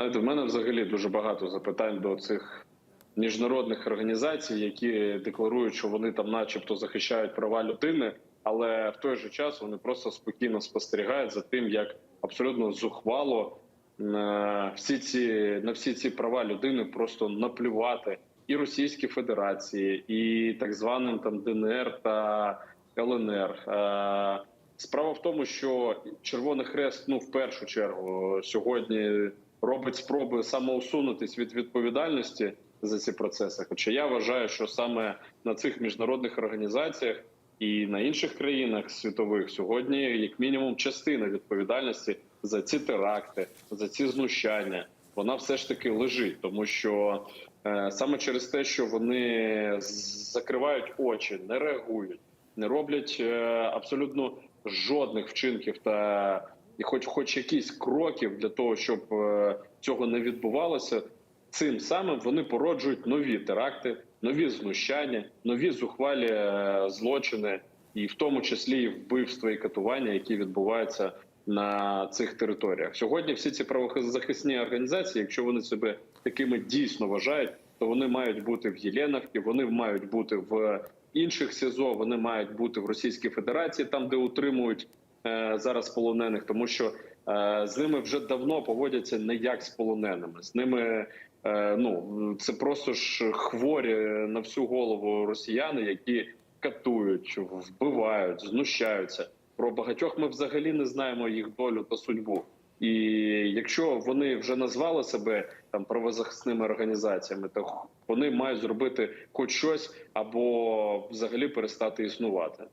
Знаєте, в мене взагалі дуже багато запитань до цих міжнародних організацій, які декларують, що вони там, начебто, захищають права людини, але в той же час вони просто спокійно спостерігають за тим, як абсолютно зухвало е, всі ці на всі ці права людини просто наплювати і Російській Федерації, і так званим там ДНР та ЛНР. Тому, що Червоний Хрест, ну в першу чергу, сьогодні робить спроби самоусунутись від відповідальності за ці процеси. Хоча я вважаю, що саме на цих міжнародних організаціях і на інших країнах світових сьогодні, як мінімум, частина відповідальності за ці теракти, за ці знущання, вона все ж таки лежить, тому що е, саме через те, що вони закривають очі, не реагують, не роблять е, абсолютно жодних вчинків та і хоч хоч якісь кроків для того, щоб е, цього не відбувалося, цим самим вони породжують нові теракти, нові знущання, нові зухвалі е, злочини, і в тому числі вбивства і катування, які відбуваються на цих територіях. Сьогодні всі ці правозахисні організації, якщо вони себе такими дійсно вважають, то вони мають бути в Єленівці, вони мають бути в інших СІЗО, вони мають бути в Російській Федерації, там де утримують е, зараз полонених, тому що е, з ними вже давно поводяться не як з полоненими. З ними е, ну це просто ж хворі на всю голову росіяни, які катують, вбивають, знущаються. Про багатьох ми взагалі не знаємо їх долю та судьбу. І якщо вони вже назвали себе там правозахисними організаціями, то вони мають зробити хоч щось або взагалі перестати існувати.